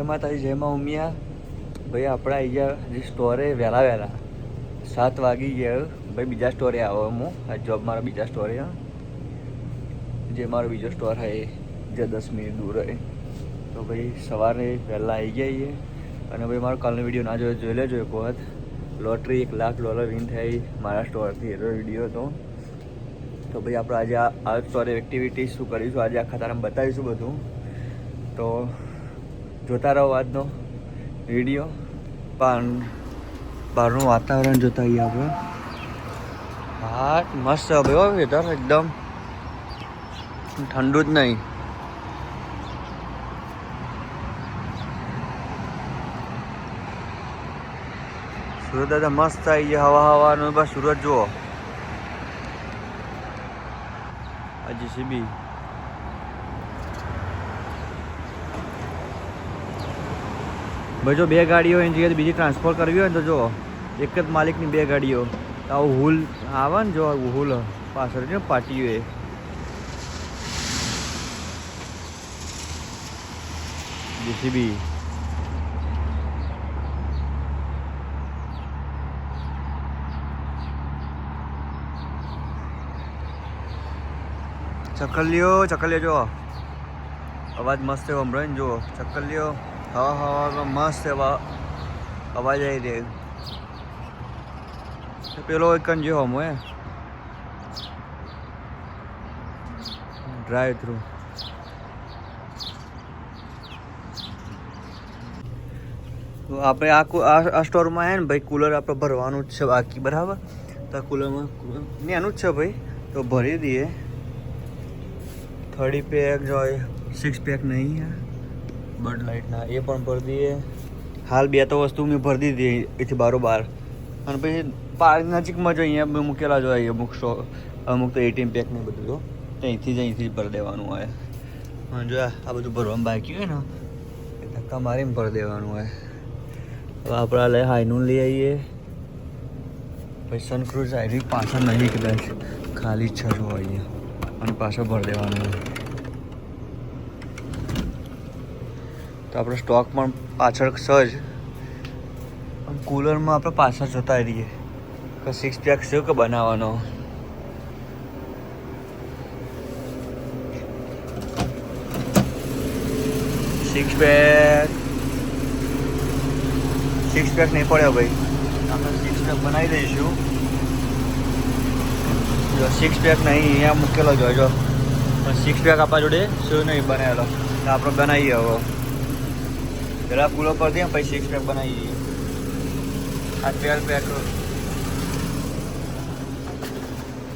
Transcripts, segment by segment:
જય માતાજી, જય મા ઉમિયા. ભાઈ, આપણે આવી ગયા સ્ટોરે વહેલા વહેલા. સાત વાગી ગયા ભાઈ, બીજા સ્ટોરે આવો હું. આ જોબ મારા બીજા સ્ટોરે જે મારો બીજો સ્ટોર એ જે દસ મિનિટ દૂર હોય તો ભાઈ, સવારે વહેલા આવી ગયા અને ભાઈ, મારો કાલનો વીડિયો ના જોયો, જોઈ લેજો એક વખત. લોટરી એક લાખ ડોલર વિન થઈ મારા સ્ટોરથી એનો વીડિયો હતો. તો ભાઈ, આપણે આજે આ સ્ટોરે એક્ટિવિટી શું કરીશું? આજે આખા તારા બતાવીશું બધું. તો જોતા રહો આજનો વીડિયો પણ બહારનું વાતાવરણ જોતા આવીએ આપણે. હા મસ્ત હવે વેધર એકદમ. ઠંડુ જ નહીં. સુરત દાદા મસ્ત થાય ગયા, હવા હવાનું, બસ સુરત જુઓ. હજી સીબી ભાઈ જો બે ગાડીઓ એની જગ્યાએ બીજી ટ્રાન્સફર કરવી હોય ને તો જો, એક જ માલિકની બે ગાડીઓ. તો આવું હુલ આવે ને જો હુલ પાછળ ને પાટીઓ એ. જેસીબી ચકલીઓ ચકલીઓ જો. અવાજ મસ્ત એવો સંભળાય ને જુઓ ચકલીઓ હવા હવામાં મસ્ત એવા અવાજ આવી રહ્યો. પેલો એક જો હમ, હે. ડ્રાઈવ થ્રુ તો આપણે આ આ સ્ટોરમાં હે ને, ભાઈ કુલર આપણે ભરવાનું જ છે બાકી, બરાબર? તો કુલરમાં ને એનું જ છે ભાઈ. તો ભરી દઈએ. થર્ટી પેક જોઈએ સિક્સ પેક નહીં બર્ડ લાઇટના એ પણ ભરી દઈએ. હાલ બે તો વસ્તુ મેં ભરી દીધી એથી બારોબાર અને પછી પાર્ક નજીકમાં જો અહીંયા મેં મૂકેલા જો અમુક શો અમુક તો એટીએમ પેક ને બધું જો. અહીંથી જ અહીંથી જ ભરી દેવાનું હોય. અને જો આ બધું ભરવાનું બાકી હોય ને, એ ધક્કા મારીને ભરી દેવાનું હોય. હવે આપણે લઈ હાઈનું લઈ આવીએ. પછી સનક્રુઝ આવી, પાછળ નહીં કદાચ ખાલી છરું હોય અને પાછો ભરી દેવાનું હોય. તો આપણો સ્ટોક પણ પાછળ સજ કુલરમાં આપણે પાછળ જતા રહીએ. કે સિક્સ પેક છે કે બનાવવાનો? સિક્સ પેક સિક્સ પેક નહીં પડ્યો ભાઈ. આપણે સિક્સ પેક બનાવી દઈશું. જો સિક્સ પેક નહીં, અહીંયા મૂકેલો જોજો. પણ સિક્સ પેક આપણા જોડે શું નહીં બનાવેલો તો આપણે બનાવીએ હવે. પેલા કુલો પર દઈએ પછી સિક્સ પેક બનાવીએ આ ટ્વેલ્વ પેક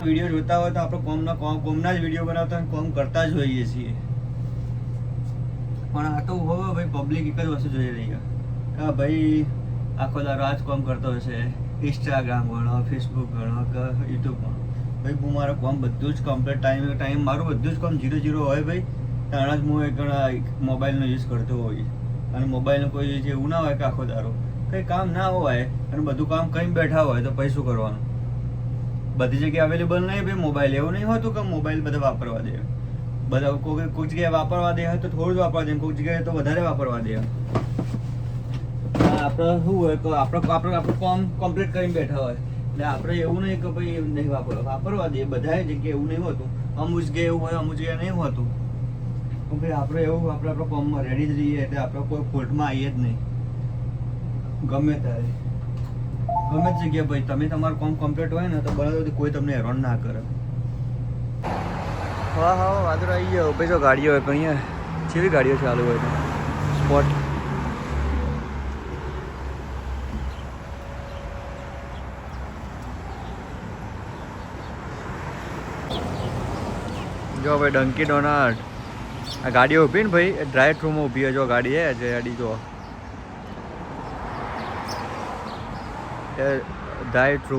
વીડિયો જોતા હોય તો આપણે કોમના કોમ કોમના જ વીડિયો બનાવતા હોય કોમ કરતા જ હોઈએ છીએ. પણ આ તો હવે ભાઈ પબ્લિક એક જ વસ્તુ જોઈ રહી કે ભાઈ આખો દારો આ જ કોમ કરતો હશે. ઇન્સ્ટાગ્રામ ગણો ફેસબુક ગણો કે યુટ્યુબ ગણો. ભાઈ હું મારું કોમ બધું જ કમ્પ્લીટ ટાઈમ ટાઈમ મારું બધું જ કોમ જીરો જીરો હોય ભાઈ. ત્યાં જ હું એક મોબાઈલનો યુઝ કરતો હોય અને મોબાઈલનું કોઈ જે એવું ના હોય કે આખો દારો, કંઈ કામ ના હોય અને બધું કામ કંઈ બેઠા હોય તો શું કરવાનું? બધી જગ્યાએ અવેલેબલ નહીં ભાઈ મોબાઈલ એવું નહીં હોતું કે મોબાઈલ બધા વાપરવા દે. બધા કોઈ કોઈક જગ્યાએ વાપરવા દે તો થોડું જ વાપરવા દે કોઈક જગ્યાએ તો વધારે વાપરવા દે. આપણે શું હોય કે આપણે આપણે આપણું કામ કમ્પ્લીટ કરીને બેઠા હોય. એટલે આપણે એવું નહીં કે ભાઈ નહીં વાપરવા. વાપરવા દે બધા જગ્યાએ એવું નહીં હોતું. અમુક જગ્યાએ એવું હોય, અમુક જગ્યાએ નહીં હોતું. તો ભાઈ આપણે એવું, આપણે આપણા કોમમાં રેડી જ રહીએ એટલે આપણે કોઈ કોર્ટમાં આવીએ જ નહીં. ગમે ત્યારે. ગમે જ જગ્યાએ ભાઈ, તમે તમારું કોમ કમ્પ્લીટ હોય ને તો બરાબર કોઈ તમને હેરાન ના કરે. હા હા વાદળ આવી ગયો ભાઈ જો ગાડીઓ હોય પણ અહીંયા. જેવી ગાડીઓ ચાલુ હોય સ્પોટ જો ભાઈ ડંકી ડોનાલ્ડ આ ગાડીઓ ઊભી ને ભાઈ ડ્રાઈવ થ્રુમાં ઊભી જો ગાડી હે, જે ગાડી જો. ડ્રાઈવ થ્રુ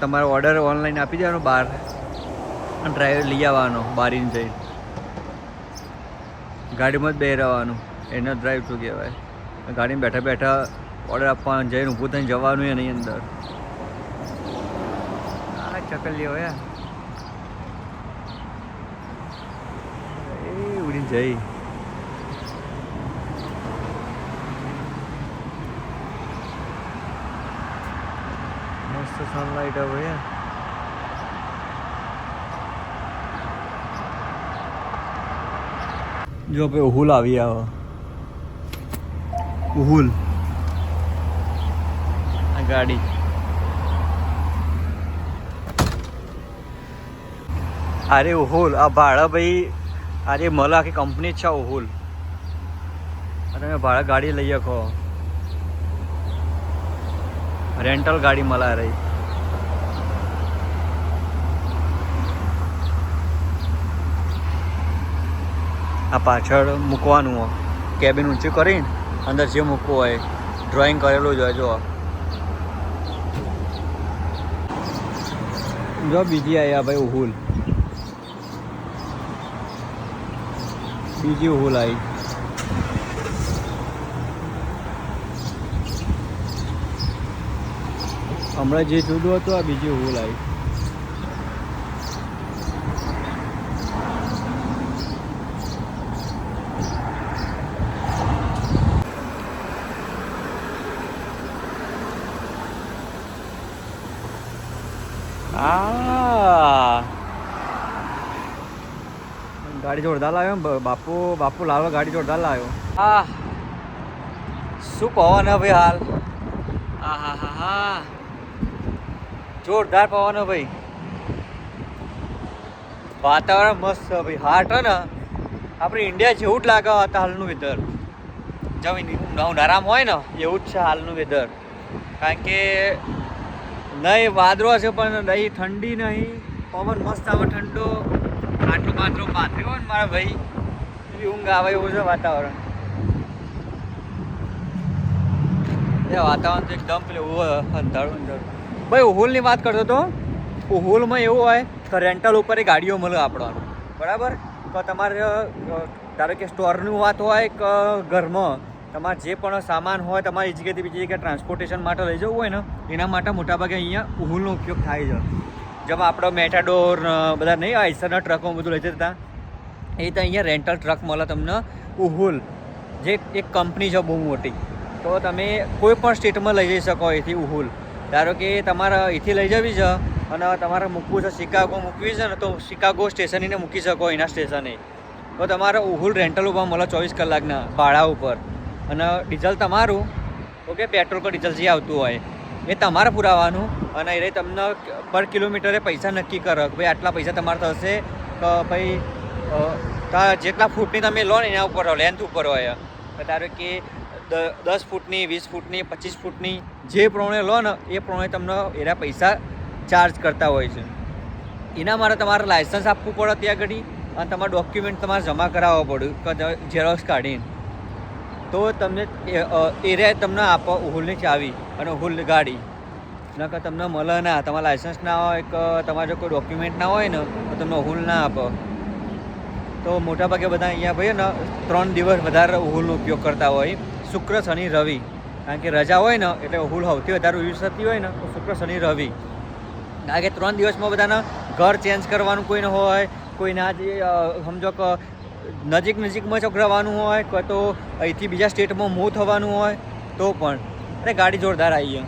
તમારો ઓર્ડર ઓનલાઈન આપી દેવાનો બહાર. અને ડ્રાઈવ લઈ આવવાનો, બારીને જઈને. ગાડીમાં જ બે રહેવાનું. એને ડ્રાઈવ થ્રુ કહેવાય. ગાડીમાં બેઠા બેઠા ઓર્ડર આપવાનું, જઈને ઊભું થઈને જવાનું એની અંદર. આ ચકલીઓ યાર જઈ મસ્ત સનલાઇટ આવે યાર જો આપણે ઉહુલ આવી આવો. ઉહુલ. આ ગાડી. અરે ઉહુલ, આ ભાડા ભાઈ અરે મળે આખી કંપની જ છે ઓહુલ. તમે ભાડા ગાડી લઈ શકો. રેન્ટલ ગાડી મળે રહી. આ પાછળ મૂકવાનું કેબિન ઊંચું કરીને અંદર જે મૂકવું હોય ડ્રોઈંગ કરેલું જ હોય જો જો બીજી આવ્યા ભાઈ ઉહુલ બીજી હોલ આવી હમણાં જે જુદું હતું આ બીજી હોલ આવી આ ગાડી જોરદાર લાવ્યો. બાપુ બાપુ લાલો ગાડી જોરદાર લાવ્યો. આ શું પવન હે ભાઈ હાલ? આ હા હા હા જોરદાર પવન ભાઈ. વાતાવરણ મસ્ત છે ભાઈ. હાટ ને. આપણે ઇન્ડિયા જેવું જ લાગે હતા હાલનું વેધર જમીન નરામ હોય ને, એવું જ છે હાલનું વેધર કારણ કે નહીં વાદળો છે, પણ નહીં ઠંડી નહીં. પવન મસ્ત આવે ઠંડો. આટલું પાતળું પાથર્યું હોય ને મારા ભાઈ ઊંઘ આવે એવું છે વાતાવરણ. એ વાતાવરણ તો એકદમ પેલું અંધારું અંધારું. ભાઈ, ઉહુલની વાત કરતો તો હોલમાં એવું હોય કે રેન્ટલ ઉપર એ ગાડીઓ મળે આપણને બરાબર? તો તમારે ધારો કે સ્ટોરની વાત હોય કે ઘરમાં, તમારે જે પણ સામાન હોય તમારે જગ્યાએથી બીજી જગ્યાએ ટ્રાન્સપોર્ટેશન માટે લઈ જવું હોય ને, એના માટે મોટાભાગે અહીંયા ઉહુલનો ઉપયોગ થાય છે. જેમ આપણો મેટાડોર બધા નહીં, આઈસરના ટ્રકો બધું લઈ જતા એ તો અહીંયા રેન્ટલ ટ્રક મળે તમને ઉહુલ, જે એક કંપની છે બહુ મોટી. તો તમે કોઈ પણ સ્ટેટમાં લઈ જઈ શકો એથી ઉહુલ. ધારો કે તમારે અહીંથી લઈ જવી છે અને તમારે મૂકવું છે શિકાગો, મૂકવી છે ને તો શિકાગો સ્ટેશનને મૂકી શકો એના સ્ટેશને. તો તમારે ઉહુલ રેન્ટલ ઉપર મળે ચોવીસ કલાકના ભાડા ઉપર. અને ડીઝલ તમારું, ઓકે, પેટ્રોલ કે ડીઝલ જે આવતું હોય. એ તમારે પુરાવાનું અને એ તમને પર કિલોમીટરે પૈસા નક્કી કરો ભાઈ આટલા પૈસા તમારે થશે કે ભાઈ જેટલા ફૂટની તમે લો ને એના ઉપર લેન્થ ઉપર હોય. ધારો કે દસ ફૂટની, વીસ ફૂટની, પચીસ ફૂટની જે પ્રમાણે લો ને એ પ્રમાણે તમને એના પૈસા ચાર્જ કરતા હોય છે. એના માટે તમારે લાઇસન્સ આપવું પડે ત્યાં આગળ અને તમારા ડોક્યુમેન્ટ તમારે જમા કરાવવા પડે ઝેરોક્સ કાઢીને. તો તમને એરિયા તમને આપો હુલની ચાવી અને હુલ ગાડી. નકર તમને મળે ના. તમારા લાઇસન્સ ના હોય કે તમારા જો કોઈ ડોક્યુમેન્ટ ના હોય ને, તો તમને હુલ ના આપો. તો મોટાભાગે બધા અહીંયા ભાઈ ને ત્રણ દિવસ વધારે હુલનો ઉપયોગ કરતા હોય. શુક્ર, શનિ, રવિ. કારણ કે રજા હોય ને, એટલે હુલ સૌથી વધારે યુઝ થતી હોય ને, તો શુક્ર, શનિ, રવિ. કારણ કે ત્રણ દિવસમાં બધાને ઘર ચેન્જ કરવાનું કોઈને હોય. કોઈને આજે સમજો કે નજીક નજીકમાં ચોક રહેવાનું હોય, કે તો અહીંથી બીજા સ્ટેટમાં મૂવ થવાનું હોય, તો પણ. અરે ગાડી જોરદાર આવી છે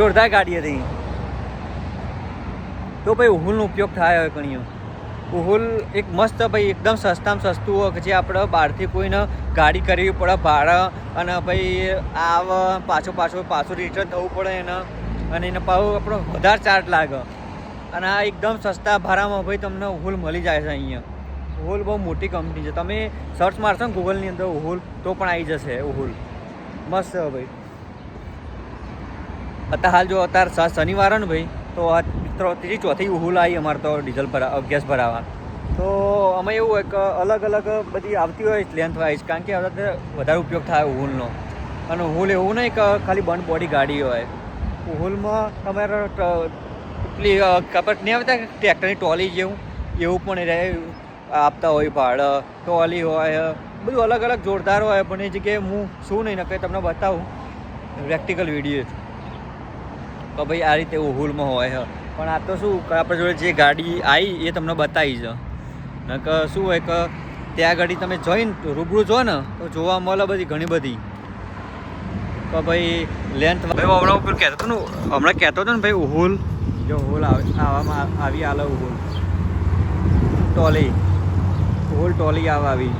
જોરદાર ગાડી હતી. તો ભાઈ ઉહુલનો ઉપયોગ થાય હોય ઘણીઓ ઉહુલ એક મસ્ત ભાઈ, એકદમ સસ્તામાં સસ્તું હોય કે જે આપણે બહારથી કોઈને ગાડી કરવી પડે, ભાડા અને ભાઈ આવ પાછો પાછો પાછું રિટર્ન થવું પડે એને. અને એને પાછું આપણો વધારે ચાર્જ લાગે. અને આ એકદમ સસ્તા ભાડામાં ભાઈ તમને ઉહુલ મળી જાય છે અહીંયા. ઉહુલ બહુ મોટી કંપની છે. તમે સર્ચ મારશો ને ગૂગલની અંદર ઉહુલ તો પણ આવી જશે ઉહુલ મસ્ત છે ભાઈ. અત્યારે હાલ જો અત્યારે શનિવાર ને ભાઈ, તો આ ત્રીજી, ચોથી હુલ આવી અમારે તો ડીઝલ ભરા ગેસ ભરાવા. તો અમે એવું હોય કે અલગ અલગ બધી આવતી હોય લેન્થ વાઇઝ કારણ કે હવે વધારે ઉપયોગ થાય ઉહુલનો અને ઉહુલ એવું નહીં કે ખાલી બંધ બોડી ગાડી હોય. ઉહુલમાં તમારે પેલી અ, નહીં આવતા ટ્રેક્ટરની ટ્રોલી જેવું એવું પણ રહે આપતા હોય ભાડે ટ્રોલી હોય બધું અલગ અલગ જોરદાર હોય પણ એ જગ્યાએ હું શું નહીં નકે તમને બતાવું. પ્રેક્ટિકલ વીડિયો કે ભાઈ આ રીતે ઉહુલમાં હોય પણ આ તો શું આપણા જોડે જે ગાડી આવી એ તમને બતાવી છે. નકર શું હોય કે ત્યાં ગાડી તમે જોઈને રૂબરૂ જો ને તો જોવા મળે બધી ઘણી બધી. તો ભાઈ લેન્થ ભાઈ હમણાં ઉપર કહેતો હતો ને હમણાં કહેતો હતો ને ભાઈ ઉહુલ જો હોલ આવે- આવામાં આવી આલો ઉહુલ ટોલી. ઉહુલ ટોલી આવ, આવી.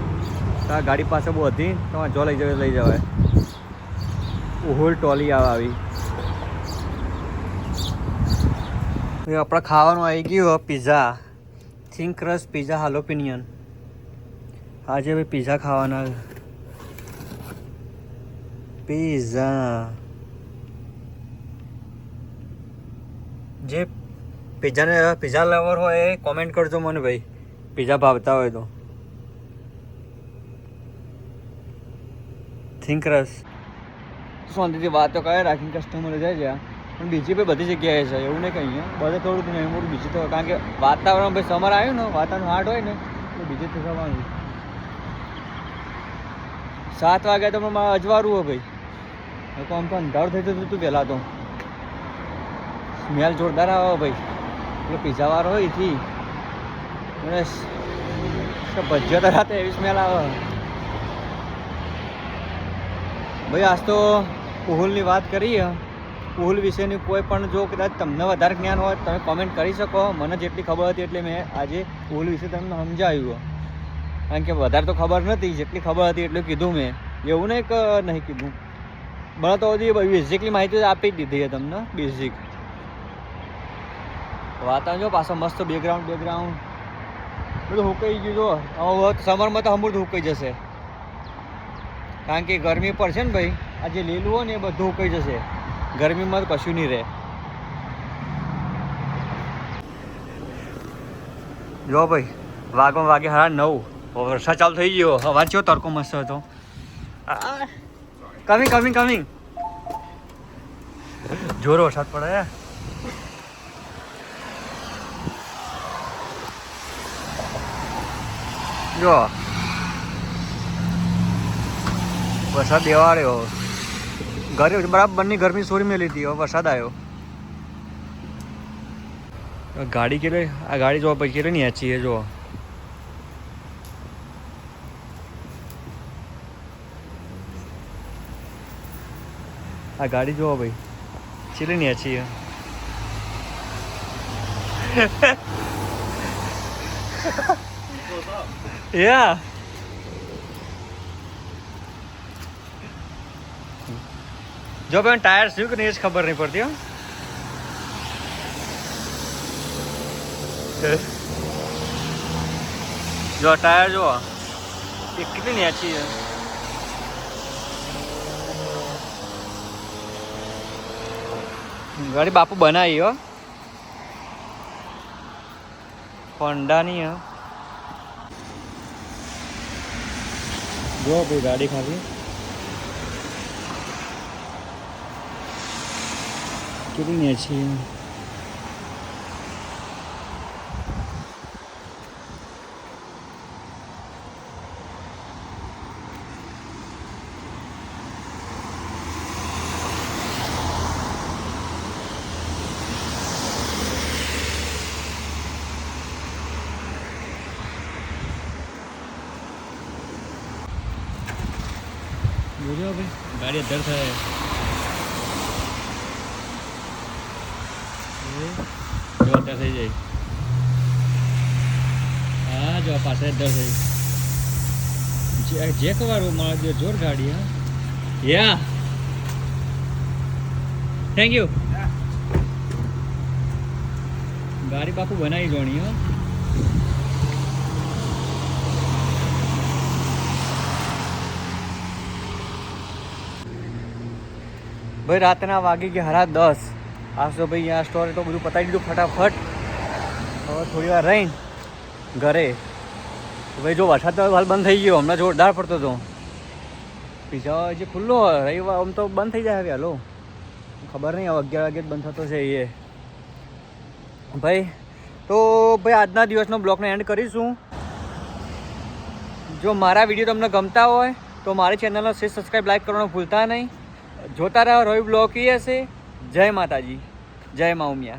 તો આ ગાડી પાસે બહુ હતી, તો જો લઈ જવા લઈ જવાય. હોલ ટોલી આવ, આવી. આપણે ખાવાનું આવી ગયું pizza thin crust pizza jalapeno આજે હવે પીઝા ખાવાના. પીઝા જે પીઝાને પીઝા લવર હોય એ કોમેન્ટ કરજો મને ભાઈ. પીઝા ભાવતા હોય તો. થિંક રસ. શાંતિથી વાતો કરે, રાખીને કસ્ટમર જાય છે પણ બીજી ભાઈ બધી જગ્યાએ છે, એવું નહીં કહીએ. બધે થોડુંક નહીં મોટું બીજું તો, કારણ કે વાતાવરણ ભાઈ સમર આવ્યું ને, વાતાવરણ હાર્ડ હોય ને, તો બીજે તો થવાનું સાત વાગ્યા તો મારે અજવારું હોય ભાઈ. આમ તો અંધારું થઈ જતું હતું પહેલાં તો. સ્મેલ જોરદાર આવે ભાઈ. એટલે પીઝાવાળો હોય એથી અને ભજીયા તો રાતે એવી સ્મેલ આવે. ભાઈ, આજ તો કુહુલની વાત કરીએ કુહુલ વિશેની કોઈ પણ જો કદાચ તમને વધારે જ્ઞાન હોય, તમે કોમેન્ટ કરી શકો. મને જેટલી ખબર હતી એટલે મેં આજે કુહુલ વિશે તમને સમજાવ્યું. કારણ કે વધારે તો ખબર નથી જેટલી ખબર હતી એટલું કીધું મેં. એવું નહીં કે નહીં કીધું. મને તો બધી બેઝિકલી માહિતી આપી દીધી છે તમને. બેઝિક વાતાવરણ જો પાછો મસ્ત બેકગ્રાઉન્ડ બેકગ્રાઉન્ડ બધું હુકાઈ ગયું જો. સમરમાં તો અમૃત હુકાઈ જશે. કારણ કે ગરમી પર છે ને ભાઈ, આ જે લીલું હોય ને એ બધું હુકાઈ જશે. ગરમીમાં તો કશું નહીં રહે. જો ભાઈ વાગો વાગે હારા નવ. વરસાદ ચાલુ થઈ ગયો. હવા ચો તડકો મસ્ત હતો. કમિંગ કમિંગ કમિંગ જોરો વરસાદ પડે. જો. વરસાદ દેવાડ્યો ઘરે બરાબરની ગરમી સોરી મેલી હતી હવે વરસાદ આવ્યો ગાડી કેટલી આ ગાડી જો પછી કેટલી નેચી છે જો. આ ગાડી જોવો ભાઈ ચીલી નેચી છે Yeah. જો બેન ટાયર શું કે નહીં જ ખબર નહીં પડતી જો ટાયર જો એ કેટલી નેચી છે. ગાડી બાપુ બનાવી, હો. હોન્ડાની, હો. જો ભાઈ ગાડી ખાલી કેટલી ને બોલ્યો ભાઈ. ગાડી અધર થાય. જો અધર થઈ જાય. હા જો પાસે અધર થઈ. જે કવારું મારા જો જોર ગાડી હા. યા. થેન્ક યુ ગાડી બાપુ બનાવી જોણી હો. ભાઈ, રાતના વાગી ગયા હરા દસ. આસો ભાઈ આ સ્ટોરે તો બધું પતાવી દીધું ફટાફટ. હવે થોડી વાર રહીને ઘરે. ભાઈ, જો વરસાદ તો હાલ બંધ થઈ ગયો, હમણાં જોરદાર પડતો હતો. પીઝા જે ખુલ્લો રવિવાર આમ તો બંધ થઈ જાય હવે, હાલો. ખબર નહીં, હવે અગિયાર વાગે જ બંધ થતો છે એ. ભાઈ, તો ભાઈ, આજના દિવસનો બ્લોગને એન્ડ કરીશું. જો મારા વીડિયો તમને ગમતા હોય, તો મારી ચેનલને શેર સબસ્ક્રાઈબ લાઈક કરવાનું ભૂલતા નહીં. જોતા રહો રોય બ્લોક એ હશે. જય માતાજી. જય મા ઉમિયા